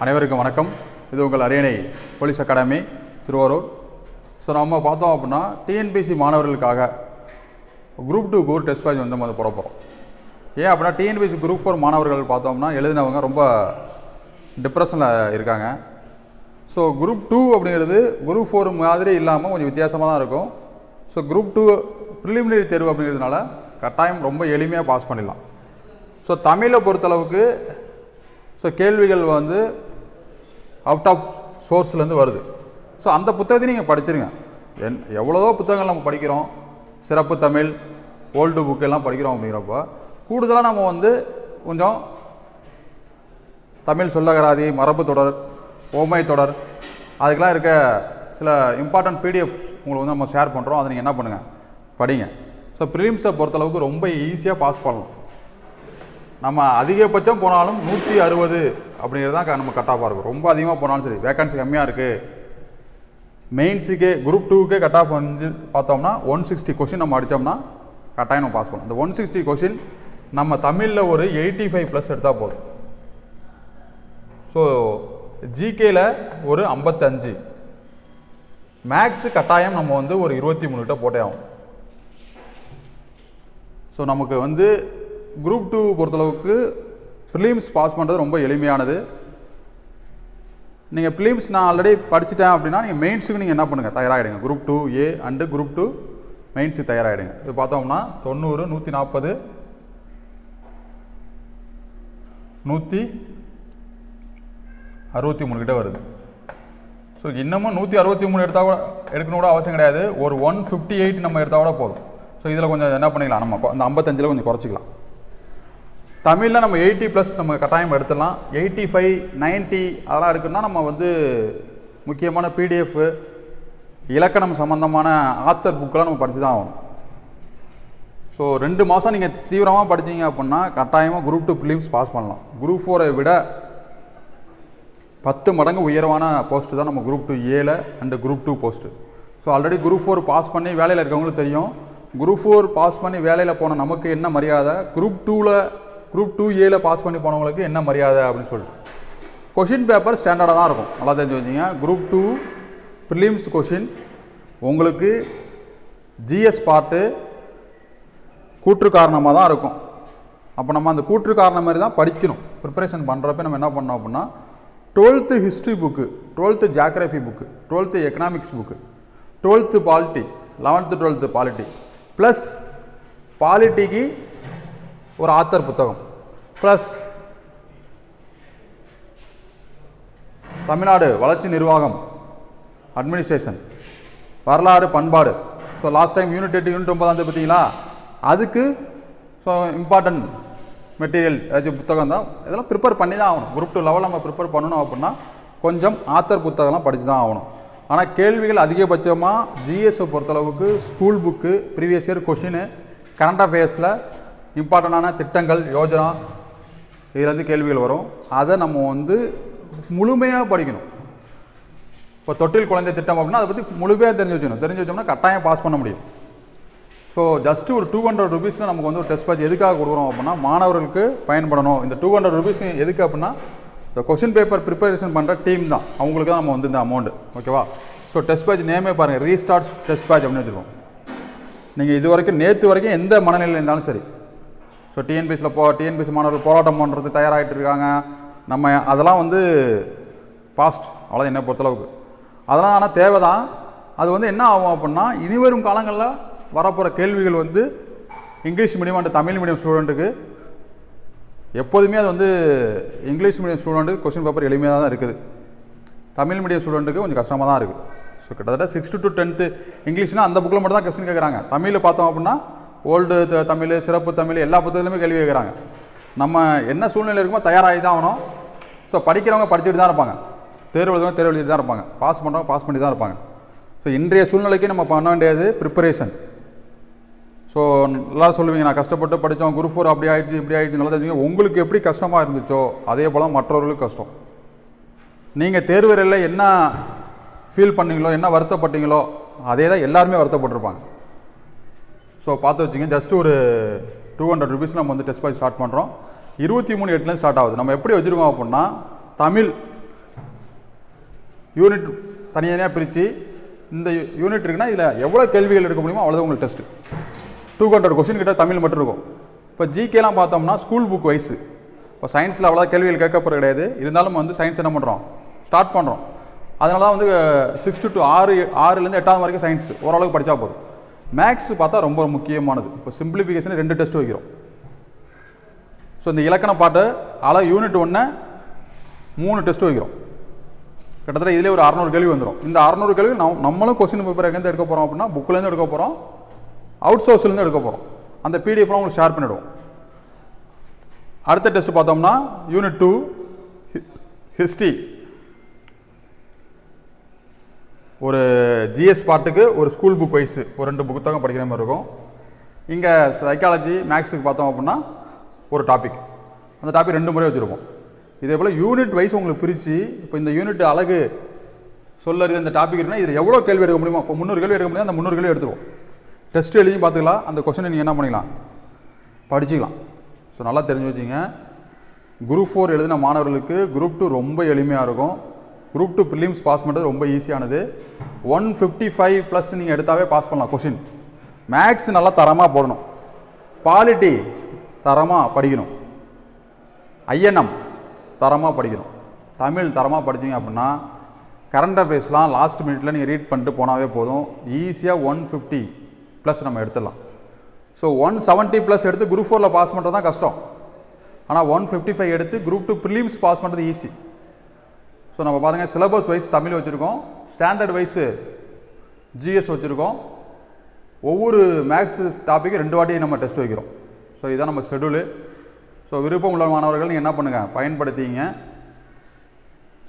அனைவருக்கும் வணக்கம். இது உங்கள் அரியணை போலீஸ் அகாடமி திருவாரூர். ஸோ நம்ம பார்த்தோம் அப்படின்னா டிஎன்பிசி மாணவர்களுக்காக group two group test page வந்து நம்ம போட போகிறோம் ஏன் அப்படின்னா டிஎன்பிசி குரூப் ஃபோர் மாணவர்கள் பார்த்தோம்னா எழுதினவங்க ரொம்ப டிப்ரெஷனில் இருக்காங்க. ஸோ குரூப் டூ அப்படிங்கிறது குரூப் ஃபோர் மாதிரி இல்லாமல் கொஞ்சம் வித்தியாசமாக தான் இருக்கும். ஸோ குரூப் டூ ப்ரிலிமினரி தேர்வு அப்படிங்கிறதுனால கட்டாயம் ரொம்ப எளிமையாக பாஸ் பண்ணிடலாம். ஸோ தமிழை பொறுத்தளவுக்கு ஸோ கேள்விகள் வந்து அவுட் ஆஃப் சோர்ஸ்லேருந்து வருது. ஸோ அந்த புத்தகத்தையும் நீங்கள் படிச்சிருங்க. என் எவ்வளோதோ புத்தகங்கள் நம்ம படிக்கிறோம். சிறப்பு தமிழ் ஓல்டு புக்கெல்லாம் படிக்கிறோம் அப்படிங்கிறப்ப கூடுதலாக நம்ம வந்து கொஞ்சம் தமிழ் சொல்லகராதி மரபு தொடர் ஓமை தொடர் அதுக்கெலாம் இருக்க சில இம்பார்ட்டன்ட் பிடிஎஃப் உங்களுக்கு வந்து நம்ம ஷேர் பண்ணுறோம் அதை நீங்கள் என்ன பண்ணுங்கள் படிங்க. ஸோ ப்ரிலிம்ஸை பொறுத்தளவுக்கு ரொம்ப ஈஸியாக பாஸ் பண்ணலாம். நம்ம அதிகபட்சம் போனாலும் நூற்றி அறுபது அப்படிங்கிறது தான் க- நம்ம கட்டாஃபாக இருக்கும். ரொம்ப அதிகமாக போனாலும் சரி வேகன்சி கம்மியாக இருக்குது மெயின்ஸுக்கே குரூப் டூக்கே கட் ஆஃப் வந்து பார்த்தோம்னா ஒன் சிக்ஸ்டி கொஷின் நம்ம அடித்தோம்னா கட்டாயம் நம்ம பாஸ் பண்ணலாம் இந்த ஒன் சிக்ஸ்டி கொஷின் நம்ம தமிழில் ஒரு எயிட்டி ஃபைவ் ப்ளஸ் எடுத்தால் போதும் ஸோ ஜிகேல ஒரு ஐம்பத்தஞ்சு. மேக்ஸு கட்டாயம் நம்ம வந்து ஒரு இருபத்தி மூணு கிட்ட போட்டே ஆகும் ஸோ நமக்கு வந்து குரூப் டூ பொறுத்தளவுக்கு ப்ரிலிம்ஸ் பாஸ் பண்ணுறது ரொம்ப எளிமையானது. நீங்கள் ப்ரிலிம்ஸ் நான் ஆல்ரெடி படிச்சிட்டேன் அப்படின்னா நீங்கள் மெயின்ஸுக்கு நீங்கள் என்ன பண்ணுங்கள் தயாராகிடுங்க group two A and group two மெயின்ஸுக்கு தயாராகிடுங்க இது பார்த்தோம்னா தொண்ணூறு நூற்றி நாற்பது நூற்றி அறுபத்தி மூணு கிட்ட வருது. ஸோ இன்னமும் நூற்றி அறுபத்தி மூணு எடுத்தால் கூட எடுக்கணும் கூட அவசியம் கிடையாது. ஒரு ஒன் ஃபிஃப்டி எயிட் நம்ம எடுத்தால் கூட போதும். ஸோ இதில் கொஞ்சம் என்ன பண்ணிக்கலாம்? நம்ம அந்த ஐம்பத்தஞ்சில் கொஞ்சம் குறைச்சிக்கலாம். தமிழில் நம்ம எயிட்டி ப்ளஸ் நம்ம கட்டாயம் எடுத்துடலாம். எயிட்டி ஃபைவ் நைன்ட்டி அதெல்லாம் எடுக்கணும்னா நம்ம வந்து முக்கியமான பிடிஎஃப் இலக்கணம் சம்மந்தமான ஆத்தர் புக்கெலாம் நம்ம படித்து தான் ஆகணும். ஸோ ரெண்டு மாதம் நீங்கள் தீவிரமாக படிச்சீங்க அப்படின்னா கட்டாயமாக குரூப் டூ ப்ரிலிம்ஸ் பாஸ் பண்ணலாம். குரூப் ஃபோரை விட பத்து மடங்கு உயர்வான போஸ்ட்டு தான் நம்ம குரூப் டூ ஏல and group two post so already group four pass பண்ணி வேலையில் இருக்கவங்களுக்கு தெரியும். குரூப் ஃபோர் பாஸ் பண்ணி வேலையில் போன நமக்கு என்ன மரியாதை? குரூப் டூவில் குரூப் டூ ஏல பாஸ் பண்ணி போனவங்களுக்கு என்ன மரியாதை அப்படின்னு சொல்லிட்டு. கொஷின் பேப்பர் ஸ்டாண்டர்டாக தான் இருக்கும். நல்லா தெரிஞ்சு வச்சிங்க குரூப் டூ ப்ரிலிம்ஸ் கொஷின் உங்களுக்கு ஜிஎஸ் பார்ட்டு கூற்று காரணமாக தான் இருக்கும். அப்போ நம்ம அந்த கூற்று காரணம் மாதிரி தான் படிக்கணும். ப்ரிப்பரேஷன் பண்ணுறப்ப நம்ம என்ன பண்ணோம் அப்படின்னா twelfth history book twelfth geography book twelfth economics book twelfth polity eleventh twelfth polity plus பாலிட்டிக்கு ஒரு ஆத்தர் புத்தகம். ப்ளஸ் தமிழ்நாடு வளர்ச்சி நிர்வாகம் அட்மினிஸ்ட்ரேஷன் வரலாறு பண்பாடு. ஸோ லாஸ்ட் டைம் யூனிட் எட்டு யூனிட் ஒன்பதாம் பார்த்தீங்களா? அதுக்கு ஸோ இம்பார்ட்டன்ட் மெட்டீரியல் ஏதாச்சும் புத்தகம் தான் இதெல்லாம் ப்ரிப்பேர் பண்ணி தான் ஆகணும். குரூப் டூ லெவலில் நம்ம ப்ரிப்பேர் பண்ணணும் அப்படின்னா கொஞ்சம் ஆத்தர் புத்தகம்லாம் படித்து தான் ஆகணும். ஆனால் கேள்விகள் அதிகபட்சமாக ஜிஎஸ்ஸை பொறுத்தளவுக்கு school book previous year question current அஃபேர்ஸில் இம்பார்ட்டண்டான திட்டங்கள் யோஜனா இதுலேருந்து கேள்விகள் வரும். அதை நம்ம வந்து முழுமையாக படிக்கணும். இப்போ தொட்டில் குழந்தை திட்டம் அப்படின்னா அதை பற்றி முழுமையாக தெரிஞ்சு வச்சுக்கணும். தெரிஞ்சு வச்சோம்னா கட்டாயம் பாஸ் பண்ண முடியும். ஸோ ஜஸ்ட் ஒரு டூ ஹண்ட்ரட் ருபீஸில் நமக்கு வந்து ஒரு டெஸ்ட் பேட்ச் எதுக்காக கொடுக்குறோம் அப்படின்னா மாணவர்களுக்கு பயன்படணும். இந்த டூ ஹண்ட்ரட் ருபீஸ் எதுக்கு அப்படின்னா இந்த கொஷின் பேப்பர் ப்ரிப்பரேஷன் பண்ணுற டீம் தான். அவங்களுக்கு தான் நம்ம வந்து இந்த அமௌண்ட் ஓகேவா ஸோ டெஸ்ட் பேட்ச் நேமே பாருங்கள் ரீஸ்டார்ட் டெஸ்ட் பேட்ச் அப்படின்னு வச்சுருக்கோம். நீங்கள் இது வரைக்கும் நேற்று வரைக்கும் எந்த மனநிலையில் இருந்தாலும் சரி ஸோ டிஎன்பிஎஸ்சியில் போ டிஎன்பிஎஸ்சி மாணவர்கள் போராட்டம் பண்ணுறது தயாராகிட்டு இருக்காங்க. நம்ம அதெல்லாம் வந்து பாஸ்ட் அவ்வளோ என்னை பொறுத்தளவுக்கு. அதெல்லாம் ஆனால் தேவை தான் அது வந்து என்ன ஆகும் அப்படின்னா இனிவரும் காலங்களில் வரப்போகிற கேள்விகள் வந்து English medium and Tamil medium ஸ்டூடெண்ட்டுக்கு எப்போதுமே அது வந்து இங்கிலீஷ் மீடியம் ஸ்டூடெண்ட்டுக்கு கொஸ்டின் பேப்பர் எளிமையாக தான் இருக்குது. தமிழ் மீடியம் ஸ்டூடெண்ட்டுக்கு கொஞ்சம் கஷ்டமாக தான் இருக்குது ஸோ கிட்டத்தட்ட சிக்ஸ்த்து டு டென்த்து இங்கிலீஷ்னால் அந்த புக்கில் மட்டும் தான் கொஸ்டின் கேட்குறாங்க தமிழில் பார்த்தோம் அப்படின்னா ஓல்டு தமிழ் சிறப்பு தமிழ் எல்லா புத்தகத்துலையுமே கேள்வி கேட்குறாங்க. நம்ம என்ன சூழ்நிலை இருக்குமோ தயாராகி தான் ஆகணும். ஸோ படிக்கிறவங்க படிச்சுட்டு தான் இருப்பாங்க. தேர்வு எழுதுறவங்க தேர்வு எழுதிட்டு தான் இருப்பாங்க. பாஸ் பண்ணுறவங்க பாஸ் பண்ணி தான் இருப்பாங்க. ஸோ இன்றைய சூழ்நிலைக்கு நம்ம பண்ண வேண்டியது ப்ரிப்பரேஷன் ஸோ நல்லா சொல்லுவீங்க நான் கஷ்டப்பட்டு படித்தோம் குரூப் ஃபோர் அப்படி ஆயிடுச்சு இப்படி ஆயிடுச்சு நல்லா தெரிஞ்சுங்க. உங்களுக்கு எப்படி கஷ்டமாக இருந்துச்சோ அதே போல் மற்றவர்களுக்கு கஷ்டம். நீங்கள் தேர்வறையில் என்ன ஃபீல் பண்ணீங்களோ என்ன வருத்தப்பட்டீங்களோ அதே தான் எல்லாருமே வருத்தப்பட்டிருப்பாங்க. ஸோ பார்த்து வச்சுங்க ஜஸ்ட் ஒரு டூ ஹண்ட்ரட் ருபீஸ் நம்ம வந்து டெஸ்ட் பேட்ச் ஸ்டார்ட் பண்ணுறோம் இருபத்தி மூணு எட்டுலேருந்து ஸ்டார்ட் ஆகுது. நம்ம எப்படி வச்சுருக்கோம் அப்படின்னா தமிழ் யூனிட் தனியாக பிரித்து இந்த யூனிட் இருக்குன்னா இதில் எவ்வளோ கேள்விகள் எடுக்க முடியுமோ அவ்வளோதான் உங்களுக்கு டெஸ்ட்டு டூ ஹண்ட்ரட் கொஸ்டின் கிட்ட தமிழ் மட்டும் இருக்கும். இப்போ ஜிகேலாம் பார்த்தோம்னா ஸ்கூல் புக் வைஸ் இப்போ சயின்ஸில் அவ்வளோ கேள்விகள் கேட்கப்படுறது கிடையாது. இருந்தாலும் வந்து சயின்ஸ் என்ன பண்ணுறோம் ஸ்டார்ட் பண்ணுறோம் அதனால தான் வந்து சிக்ஸ்த்து டு ஆறு ஆறுலேருந்து எட்டாவது வரைக்கும் சயின்ஸ் ஓரளவுக்கு படித்தா போதும். மேக்ஸ் பார்த்தா ரொம்ப முக்கியமானது. இப்போ சிம்பிளிஃபிகேஷன் ரெண்டு டெஸ்ட் வைக்கிறோம். ஸோ இந்த இலக்கண பாட்டு அளவு யூனிட் ஒன்று மூணு டெஸ்ட் வைக்கிறோம். கிட்டத்தட்ட இதிலே ஒரு அறநூறு கேள்வி வந்துடும் இந்த அறநூறு கேள்வி நம் நம்மளும் கொஸ்டின் பேப்பர் எங்கேருந்து எடுக்க போகிறோம் அப்படின்னா புக்லேருந்து எடுக்க போகிறோம் அவுட் சோர்ஸ்லேருந்து எடுக்க போகிறோம் அந்த பிடிஎஃப்லாம் உங்களுக்கு ஷேர் பண்ணிவிடுவோம் அடுத்த டெஸ்ட் பார்த்தோம்னா யூனிட் டூ ஹிஸ்ட்ரி ஒரு ஜிஎஸ் பாட்டுக்கு ஒரு ஸ்கூல் புக் வைஸு ஒரு ரெண்டு புத்தகம் படிக்கிற மாதிரி இருக்கும். இங்கே சைக்காலஜி மேக்ஸுக்கு பார்த்தோம் அப்படின்னா ஒரு டாபிக் அந்த டாபிக் ரெண்டு முறை வச்சுருப்போம். இதே போல் யூனிட் வைஸ் உங்களுக்கு பிரித்து இப்போ இந்த யூனிட் அழகு சொல்லறது இந்த டாபிக் இருக்குன்னா இதில் எவ்வளோ கேள்வி எடுக்க முடியுமோ இப்போ முந்நூறு கேள்வி எடுக்க முடியும் அந்த முந்நூறு கேள்வி எடுத்துருவோம். டெஸ்ட் எழுதி பார்த்துக்கலாம். அந்த கொஸ்டினை நீங்கள் என்ன பண்ணிக்கலாம்? படிச்சுக்கலாம். ஸோ நல்லா தெரிஞ்சு வச்சுங்க. குரூப் ஃபோர் எழுதின மாணவர்களுக்கு குரூப் டூ ரொம்ப எளிமையாக இருக்கும். குரூப் டூ ப்ரிலிம்ஸ் பாஸ் பண்ணுறது ரொம்ப ஈஸியானது ஒன் ஃபிஃப்டி ஃபைவ் ப்ளஸ் நீங்கள் எடுத்தாவே பாஸ் பண்ணலாம் கொஷின் மேக்ஸ் நல்லா தரமாக போடணும். பாலிட்டி தரமாக படிக்கணும். ஐஎன்எம் தரமாக படிக்கணும். தமிழ் தரமாக படிச்சீங்க அப்படின்னா கரண்ட் அஃபேர்ஸ்லாம் லாஸ்ட் மினிட்ல நீங்கள் ரீட் பண்ணிட்டு போனாவே போதும். ஈஸியாக ஒன் ஃபிஃப்டி ப்ளஸ் நம்ம எடுத்துடலாம். ஸோ ஒன் செவன்ட்டி ப்ளஸ் எடுத்து குரூப் ஃபோரில் பாஸ் பண்ணுறது தான் கஷ்டம். ஆனால் ஒன் ஃபிஃப்டி ஃபைவ் எடுத்து குரூப் டூ ப்ரிலிம்ஸ் பாஸ் பண்ணுறது ஈஸி ஸோ நம்ம பாருங்கள் சிலபஸ் வைஸ் தமிழ் வச்சுருக்கோம் ஸ்டாண்டர்ட் வைஸு ஜிஎஸ் வச்சுருக்கோம். ஒவ்வொரு மேக்ஸ் டாப்பிக்கும் ரெண்டு வாட்டி நம்ம டெஸ்ட் வைக்கிறோம். ஸோ இதுதான் நம்ம ஷெடியூலு ஸோ விருப்பம் உள்ள மாணவர்கள் நீங்கள் என்ன பண்ணுங்கள் பயன்படுத்திங்க.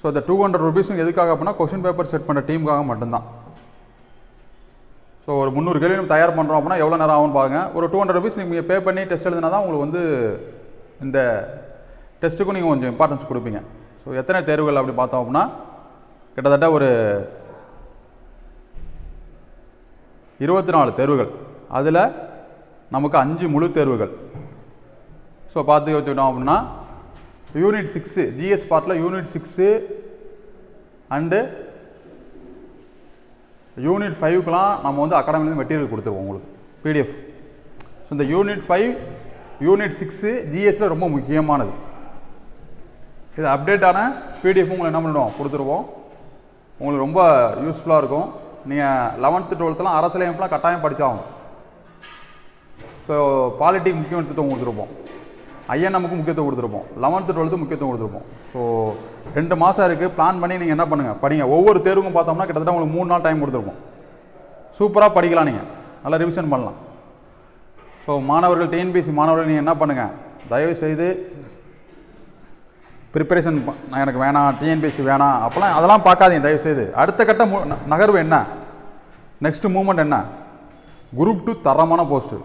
ஸோ இந்த டூ ஹண்ட்ரட் ருபீஸும் எதுக்காக அப்படின்னா கொஷின் பேப்பர் செட் பண்ணுற டீமுக்காக மட்டும்தான். ஸோ ஒரு முந்நூறு கேள்வி நம்ம தயார் பண்ணுறோம் அப்படின்னா எவ்வளோ நேரம் ஆகும்னு பாருங்க. ஒரு டூ ஹண்ட்ரட் ருபீஸ் நீங்கள் பே பண்ணி டெஸ்ட் எழுதினா தான் உங்களுக்கு வந்து இந்த டெஸ்ட்டுக்கும் நீங்கள் கொஞ்சம் இம்பார்ட்டன்ஸ் கொடுப்பீங்க. ஸோ எத்தனை தேர்வுகள் அப்படி பார்த்தோம் அப்படின்னா கிட்டத்தட்ட ஒரு இருபத்தி நாலு தேர்வுகள். அதில் நமக்கு அஞ்சு முழு தேர்வுகள். ஸோ பார்த்து வச்சுக்கிட்டோம் அப்படின்னா யூனிட் சிக்ஸு ஜிஎஸ் பார்ட்டில் யூனிட் சிக்ஸு அண்டு யூனிட் ஃபைவ்க்கெலாம் நம்ம வந்து அகாடமிலேருந்து மெட்டீரியல் கொடுத்துருவோம் உங்களுக்கு பிடிஎஃப் ஸோ இந்த யூனிட் ஃபைவ் யூனிட் சிக்ஸு ஜிஎஸ்சில் ரொம்ப முக்கியமானது. இது அப்டேட்டான பிடிஎஃப் உங்களுக்கு என்ன பண்ணிடுவோம் கொடுத்துருவோம். உங்களுக்கு ரொம்ப யூஸ்ஃபுல்லாக இருக்கும். நீங்கள் லெவன்த்து டுவெல்த்துலாம் அரசியலமைப்புலாம் கட்டாயம் படித்தாகும் ஸோ பாலிட்டி முக்கியத்துவம் கொடுத்துருப்போம். நமக்கு முக்கியத்துவம் கொடுத்துருப்போம். லெவன்த்து டுவெல்த்து முக்கியத்துவம் கொடுத்துருப்போம். ஸோ ரெண்டு மாதம் இருக்குது பிளான் பண்ணி நீங்கள் என்ன பண்ணுங்கள் படிங்க. ஒவ்வொரு தேர்வுக்கும் பார்த்தோம்னா கிட்டத்தட்ட உங்களுக்கு மூணு நாள் டைம் கொடுத்துருப்போம். சூப்பராக படிக்கலாம் நீங்கள் நல்லா ரிவிஷன் பண்ணலாம். ஸோ மாணவர்கள் டிஎன்பிஎஸ்சி மாணவர்கள் நீங்கள் என்ன பண்ணுங்கள் தயவு செய்து ப்ரிப்பரேஷன் நான் எனக்கு வேணாம் டிஎன்பிஎஸ்சி வேணாம் அப்போலாம் அதெல்லாம் பார்க்காதீங்க தயவுசெய்து. அடுத்த கட்ட மு நகர்வு என்ன? நெக்ஸ்ட் மூமெண்ட் என்ன? குரூப் டூ தரமான போஸ்ட்டு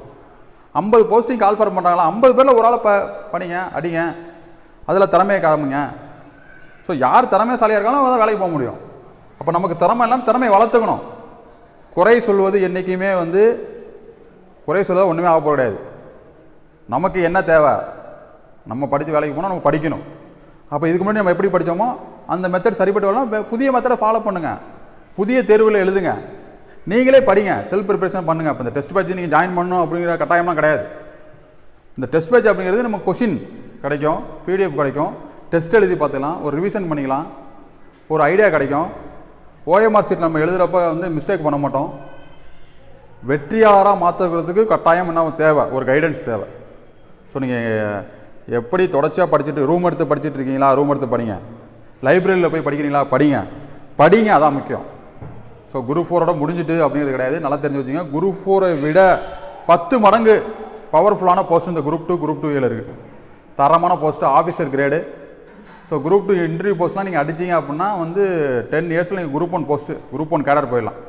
ஐம்பது போஸ்டிங் கால் ஃபார் பண்ணுறாங்களா ஐம்பது பேரில் ஒரு ஆளை ப படிங்க அடிங்க. அதில் திறமையை காமிங்க ஸோ யார் திறமைசாலியாக இருக்காலும் தான் வேலைக்கு போக முடியும். அப்போ நமக்கு திறமை இல்லாமல் திறமையை வளர்த்துக்கணும். குறை சொல்வது என்றைக்குமே வந்து குறை சொல்வது ஒன்றுமே ஆக போக கிடையாது. நமக்கு என்ன தேவை? நம்ம படித்து வேலைக்கு போனால் நம்ம படிக்கணும். அப்போ இதுக்கு முன்னாடி நம்ம எப்படி படித்தோமோ அந்த மெத்தட் சரிப்பட்டு வரலாம் புதிய மெத்தடை ஃபாலோ பண்ணுங்கள் புதிய தேர்வில் எழுதுங்க. நீங்களே படிங்க. செல்ஃப் ப்ரிப்பரேஷன் பண்ணுங்கள் அப்போ இந்த டெஸ்ட் பேட்ச் நீங்கள் ஜாயின் பண்ணணும் அப்படிங்கிற கட்டாயம்லாம் கிடையாது. இந்த டெஸ்ட் பேட்ச் அப்படிங்கிறது நம்ம கொஷின் கிடைக்கும். பிடிஎஃப் கிடைக்கும். டெஸ்ட் எழுதி பார்த்துக்கலாம். ஒரு ரிவிஷன் பண்ணிக்கலாம். ஒரு ஐடியா கிடைக்கும். ஓஎம்ஆர் சீட் நம்ம எழுதுகிறப்ப வந்து மிஸ்டேக் பண்ண மாட்டோம். வெற்றியாளராக மாற்றுறதுக்கு கட்டாயம் என்ன தேவை? ஒரு கைடன்ஸ் தேவை. ஸோ நீங்கள் எப்படி தொடர்ச்சியாக படிச்சுட்டு ரூம் எடுத்து படிச்சுட்டு இருக்கீங்களா ரூம் எடுத்து படிங்க. லைப்ரரியில் போய் படிக்கிறீங்களா? படிங்க. படிங்க அதான் முக்கியம். ஸோ குரூப் ஃபோரோட முடிஞ்சிட்டு அப்படிங்கிறது கிடையாது. நல்லா தெரிஞ்சு வச்சுங்க. குரூப் ஃபோரை விட பத்து மடங்கு பவர்ஃபுல்லான போஸ்ட் இந்த குரூப் டூ குரூப் டூ இருக்குது தரமான post officer grade so group two interview போஸ்ட்லாம் நீங்கள் அடிச்சிங்க அப்படின்னா வந்து டென் இயர்ஸில் நீங்கள் group one post group one cadre போயிடலாம்.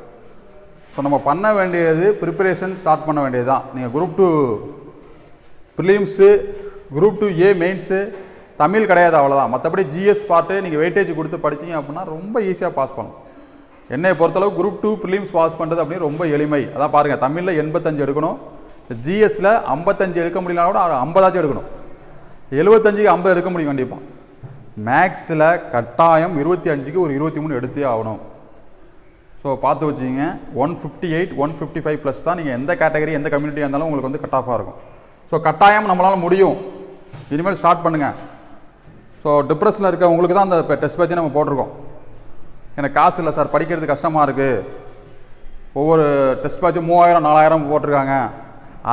ஸோ நம்ம பண்ண வேண்டியது ப்ரிப்பரேஷன் ஸ்டார்ட் பண்ண வேண்டியது தான் நீங்கள் group two prelims group two A mains Tamil கிடையாது அவ்வளோதான் மற்றபடி ஜிஎஸ் பார்ட்டு நீங்கள் வெயிட்டேஜ் கொடுத்து படிச்சீங்க அப்படின்னா ரொம்ப ஈஸியாக பாஸ் பண்ணலாம். என்னை பொறுத்தளவு குரூப் டூ ப்ரிலிம்ஸ் பாஸ் பண்ணுறது அப்படின்னு ரொம்ப எளிமை. அதான் பாருங்கள் தமிழில் எண்பத்தஞ்சு எடுக்கணும். ஜிஎஸில் ஐம்பத்தஞ்சு எடுக்க முடியலனா கூட ஐம்பதாச்சும் எடுக்கணும். எழுபத்தஞ்சுக்கு ஐம்பது எடுக்க முடியும் கண்டிப்பாக மேக்ஸில் கட்டாயம் இருபத்தி அஞ்சுக்கு ஒரு இருபத்தி மூணு எடுத்தே ஆகணும். ஸோ பார்த்து வச்சுங்க one fifty eight one fifty five plus தான் நீங்கள் எந்த கேட்டகரி எந்த கம்யூனிட்டியாக இருந்தாலும் உங்களுக்கு வந்து கட் ஆஃபாக இருக்கும். ஸோ கட்டாயம் நம்மளால் முடியும். இனிமேல் ஸ்டார்ட் பண்ணுங்கள் ஸோ டிப்ரெஷனில் இருக்க உங்களுக்கு தான் அந்த டெஸ்ட் பேச்சு நம்ம போட்டிருக்கோம். எனக்கு காசு இல்லை சார் படிக்கிறது கஷ்டமாக இருக்குது ஒவ்வொரு டெஸ்ட் பேட்சும் மூவாயிரம் நாலாயிரம் போட்டிருக்காங்க.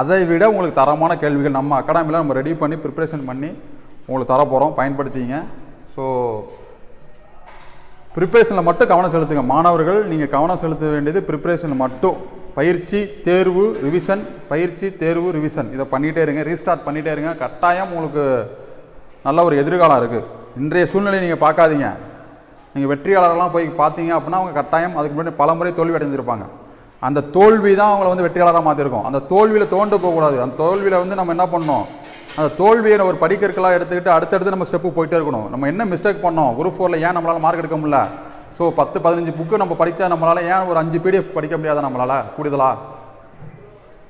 அதை விட உங்களுக்கு தரமான கேள்விகள் நம்ம அகாடமியில் நம்ம ரெடி பண்ணி ப்ரிப்ரேஷன் பண்ணி உங்களுக்கு தர போகிறோம் பயன்படுத்திங்க. ஸோ ப்ரிப்ரேஷனில் மட்டும் கவனம் செலுத்துங்க. மாணவர்கள் நீங்கள் கவனம் செலுத்த வேண்டியது ப்ரிப்ரேஷனில் மட்டும். பயிற்சி தேர்வு ரிவிஷன் பயிற்சி தேர்வு ரிவிஷன் இதை பண்ணிகிட்டே இருங்க ரீஸ்டார்ட் பண்ணிகிட்டே இருங்க. கட்டாயம் உங்களுக்கு நல்ல ஒரு எதிர்காலம் இருக்குது இன்றைய சூழ்நிலையை நீங்கள் பார்க்காதீங்க. நீங்கள் வெற்றியாளரெல்லாம் போய் பார்த்தீங்க அப்படின்னா அவங்க கட்டாயம் அதுக்கு முன்னாடி பலமுறை தோல்வி அடைஞ்சிருப்பாங்க அந்த தோல்வி தான் அவங்கள வந்து வெற்றியாளராக மாற்றிருக்கோம் அந்த தோல்வியில் தோண்டு போகக்கூடாது அந்த தோல்வியில் வந்து நம்ம என்ன பண்ணோம் அந்த தோல்வியை ஒரு படிக்கற்களாக எடுத்துக்கிட்டு அடுத்தடுத்து நம்ம ஸ்டெப்பு போயிட்டே இருக்கணும். நம்ம என்ன மிஸ்டேக் பண்ணோம்? குரூப் ஃபோரில் ஏன் நம்மளால் மார்க் எடுக்க முடியல? ஸோ பத்து பதினஞ்சு புக்கு நம்ம படித்தா நம்மளால் ஏன் ஒரு அஞ்சு பிடிஎஃப் படிக்க முடியாதா நம்மளால்? கூடுதலாக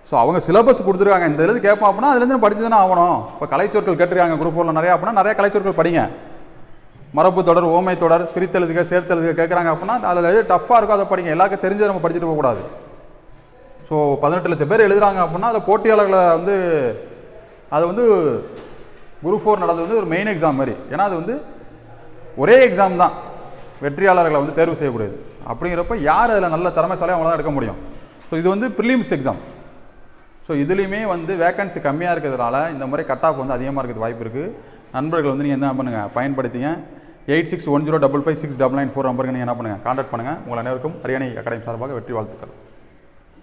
ஸோ அவங்க சிலபஸ் கொடுத்துருக்காங்க. இந்த இதுலேருந்து கேட்போம் அப்படின்னா அதுலேருந்து படிச்சு தானே ஆகணும். இப்போ கலைச்சொற்கள் கேட்டிருக்காங்க குரூப் ஃபோரில் நிறையா அப்படின்னா நிறைய கலைச்சொற்கள் படிங்க. மரபு தொடர் ஓமை தொடர் பிரித்தெழுதுக சேர்த்தெழுதுக கேட்குறாங்க அப்படின்னா அதில் எது டஃப்பாக இருக்கோ அதை படிங்க. எல்லாருக்கும் தெரிஞ்சு நம்ம படிச்சுட்டு போகக்கூடாது. ஸோ பதினெட்டு லட்சம் பேர் எழுதுறாங்க அப்படின்னா அதில் போட்டியாளர்களை வந்து அது வந்து குரூப் ஃபோர் நடந்தது வந்து ஒரு மெயின் எக்ஸாம் மாதிரி. ஏன்னா அது வந்து ஒரே எக்ஸாம் தான். வெற்றியாளர்களை வந்து தேர்வு செய்யக்கூடியது. அப்படிங்கிறப்ப யார் அதில் நல்ல திறமைசாலையும் அவங்கள தான் எடுக்க முடியும்? ஸோ இது வந்து ப்ரிலிம்ஸ் எக்ஸாம் ஸோ இதுலேயுமே வந்து வேகன்சி கம்மியாக இருக்கிறதுனால இந்த முறை கட் ஆஃப் வந்து அதிகமாக இருக்கிறது வாய்ப்பு இருக்குது நண்பர்கள் வந்து நீங்கள் என்ன பண்ணுங்கள் பயன்படுத்திங்க. Eight six one zero double five six double nine four நம்பருக்கு நீங்கள் என்ன பண்ணுங்கள் கான்டாக்ட் பண்ணுங்கள் உங்கள் அனைவருக்கும் ஹரியானை அகாடமி சார்பாக வெற்றி வாழ்த்துக்கள்.